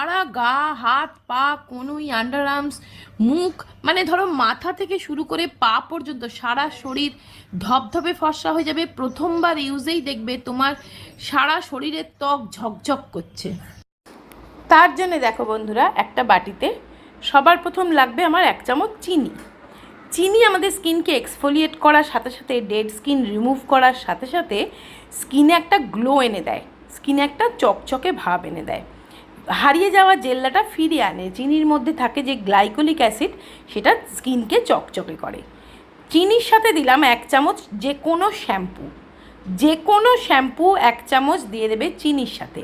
সারা গা, হাত, পা, কনুই আন্ডার আর্মস মুখ মানে ধরো মাথা থেকে শুরু করে পা পর্যন্ত সারা শরীর ধপধপে ফর্সা হয়ে যাবে। প্রথমবার ইউজেই দেখবে তোমার সারা শরীরের ত্বক ঝকঝক করছে। তার জন্য দেখো বন্ধুরা, একটা বাটিতে সবার প্রথম লাগবে আমার এক চামচ চিনি। চিনি আমাদের স্কিনকে এক্সফোলিয়েট করার সাথে সাথে ডেড স্কিন রিমুভ করার সাথে সাথে স্কিনে একটা গ্লো এনে দেয়। স্কিনে একটা চকচকে ভাব এনে দেয়। হারিয়ে যাওয়া জেল্লাটা ফিরিয়ে আনে। চিনির মধ্যে থাকে যে গ্লাইকোলিক অ্যাসিড, সেটা স্কিনকে চকচকে করে। চিনির সাথে দিলাম এক চামচ যে কোনো শ্যাম্পু। যে কোনো শ্যাম্পু এক চামচ দিয়ে দেবে চিনির সাথে।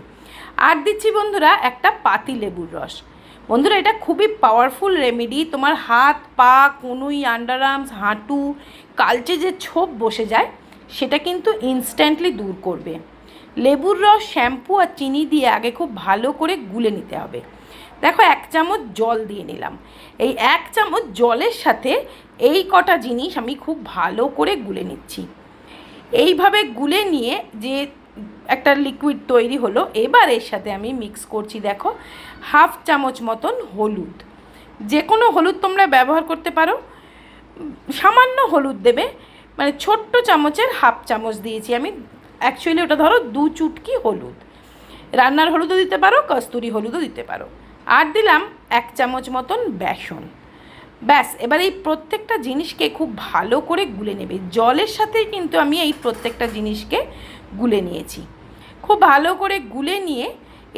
আর দিচ্ছি বন্ধুরা একটা পাতি লেবুর রস। বন্ধুরা, এটা খুবই পাওয়ারফুল রেমেডি তোমার হাত, পা, কনুই আর্মস হাঁটু, কালচে যে ছোপ বসে যায়, সেটা কিন্তু ইনস্ট্যান্টলি দূর করবে। লেবুর রস, শ্যাম্পু আর চিনি দিয়ে আগে খুব ভালো করে গুলে নিতে হবে। দেখো, এক চামচ জল দিয়ে নিলাম। এই এক চামচ জলের সাথে এই কটা জিনিস আমি খুব ভালো করে গুলে নিচ্ছি। এইভাবে গুলে নিয়ে যে একটা লিকুইড তৈরি হলো, এবার এর সাথে আমি মিক্স করছি, দেখো, হাফ চামচ মতন হলুদ। যে কোনো হলুদ তোমরা ব্যবহার করতে পারো। সামান্য হলুদ দেবে মানে ছোট্ট চামচের হাফ চামচ দিয়েছি আমি। অ্যাকচুয়ালি ওটা ধরো দু চুটকি হলুদ। রান্নার হলুদও দিতে পারো, কস্তুরি হলুদও দিতে পারো। আর দিলাম এক চামচ মতন বেসন। ব্যাস, এবার এই প্রত্যেকটা জিনিসকে খুব ভালো করে গুলে নেবে। জলের সাথে কিন্তু আমি এই প্রত্যেকটা জিনিসকে গুলে নিয়েছি। খুব ভালো করে গুলে নিয়ে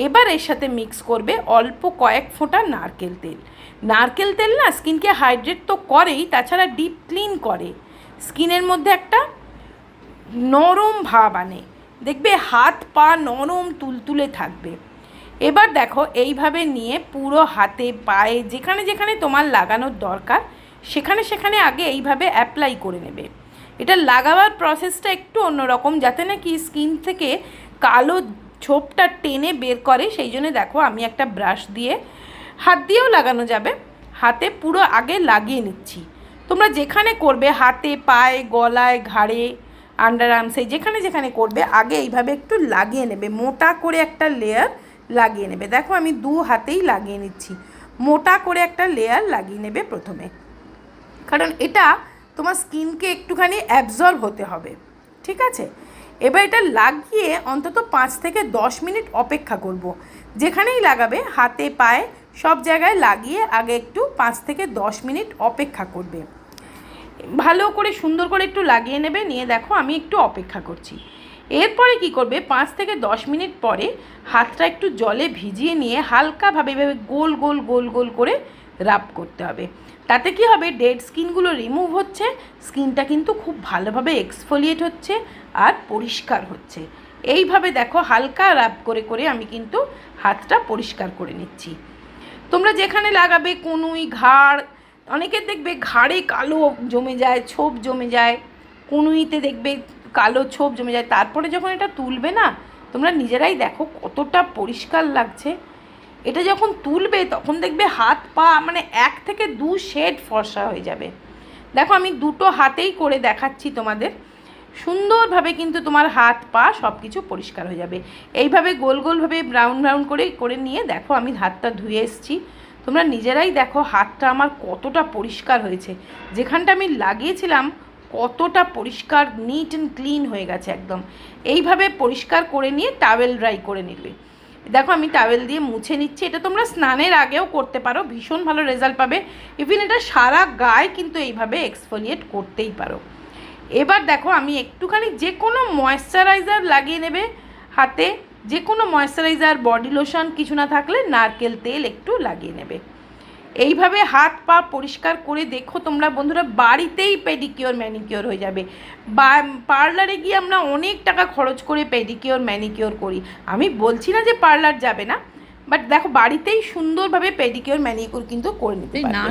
এবার এর সাথে মিক্স করবে অল্প কয়েক ফোঁটা নারকেল তেল। নারকেল তেল না স্কিনকে হাইড্রেট তো করেই, তাছাড়া ডিপ ক্লিন করে। স্কিনের মধ্যে একটা নরম ভাব আনে। দেখবে হাত পা নরম তুলতুলে থাকবে। এবার দেখো এইভাবে নিয়ে পুরো হাতে, পায়ে, যেখানে যেখানে তোমার লাগানোর দরকার, সেখানে সেখানে আগে এইভাবে অ্যাপ্লাই করে নেবে। এটা লাগাবার প্রসেসটা একটু অন্যরকম, যাতে নাকি স্কিন থেকে কালো ছোপটা টেনে বের করে। সেই জন্য দেখো আমি একটা ব্রাশ দিয়ে হাত দিয়েও লাগানো যাবে। হাতে পুরো আগে লাগিয়ে নিচ্ছি। তোমরা যেখানে করবে, হাতে, পায়ে, গলায়, ঘাড়ে আন্ডার আর্মসে যেখানে যেখানে করবে, আগে এইভাবে একটু লাগিয়ে নেবে। মোটা করে একটা লেয়ার লাগিয়ে নেবে। দেখো আমি দু হাতেই লাগিয়ে নিচ্ছি। মোটা করে একটা লেয়ার লাগিয়ে নেবে প্রথমে। কারণ এটা তোমার স্কিনকে একটুখানি অ্যাবজর্ব হতে হবে। ঠিক আছে? এবার এটা লাগিয়ে অন্তত পাঁচ থেকে দশ মিনিট অপেক্ষা করব। যেখানেই লাগাবে, হাতে, পায়ে, সব জায়গায় লাগিয়ে আগে একটু পাঁচ থেকে দশ মিনিট অপেক্ষা করবে। ভালো করে, সুন্দর করে একটু লাগিয়ে নেবে, নিয়ে দেখো আমি একটু অপেক্ষা করছি। এরপরে কি করবে, পাঁচ থেকে দশ মিনিট পরে হাতটা একটু জলে ভিজিয়ে নিয়ে হালকাভাবে এভাবে গোল গোল গোল গোল করে রাব করতে হবে। তাতে কি হবে, ডেড স্কিনগুলো রিমুভ হচ্ছে, স্কিনটা কিন্তু খুব ভালোভাবে এক্সফোলিয়েট হচ্ছে আর পরিষ্কার হচ্ছে। এইভাবে দেখো হালকা রাব করে করে আমি কিন্তু হাতটা পরিষ্কার করে নিচ্ছি। তোমরা যেখানে লাগাবে, কনুই, ঘাড় অনেকের দেখবে ঘাড়ে কালো জমে যায়, ছোপ জমে যায়, কনুইতে দেখবে কালো ছোপ জমে যায়। তারপরে যখন এটা তুলবে না, তোমরা নিজেরাই দেখো কতটা পরিষ্কার লাগছে। এটা যখন তুলবে, তখন দেখবে হাত পা মানে এক থেকে দু শেড ফর্সা হয়ে যাবে। দেখো, আমি দুটো হাতেই করে দেখাচ্ছি তোমাদের। সুন্দরভাবে কিন্তু তোমার হাত পা সব কিছু পরিষ্কার হয়ে যাবে। এইভাবে গোল গোলভাবে ব্রাউন ব্রাউন করে করে নিয়ে দেখো, আমি হাতটা ধুয়ে এসেছি। তোমরা নিজেরাই দেখো হাতটা আমার কতটা পরিষ্কার হয়েছে। যেখানটা আমি লাগিয়েছিলাম কতটা পরিষ্কার নিট অ্যান্ড ক্লিন হয়ে গেছে একদম। এইভাবে পরিষ্কার করে নিয়ে টাওয়েল ড্রাই করে নিবে দেখো আমি টাওয়েল দিয়ে মুছে নিচ্ছি, এটা তোমরা স্নানের আগেও করতে পারো, ভীষণ ভালো রেজাল্ট পাবে। ইভিন এটা সারা গায়ে কিন্তু এইভাবে এক্সফোলিয়েট করতেই পারো। এবার দেখো আমি একটুখানি যে কোনো ময়শ্চারাইজার লাগিয়ে নেবে হাতে। যে কোনো ময়শ্চারাইজার বডি লোশন কিছু না থাকলে নারকেল তেল একটু লাগিয়ে নেবে। এইভাবে হাত পা পরিষ্কার করে দেখো তোমরা বন্ধুরা বাড়িতেই পেডিকিওর ম্যানিকিওর হয়ে যাবে। বা পার্লারে গিয়ে আমরা অনেক টাকা খরচ করে পেডিকিওর ম্যানিকিওর করি। আমি বলছি না যে পার্লার যাবে না বাট দেখো বাড়িতেই সুন্দরভাবে পেডিকিওর ম্যানিকিওর কিন্তু করে নিতে না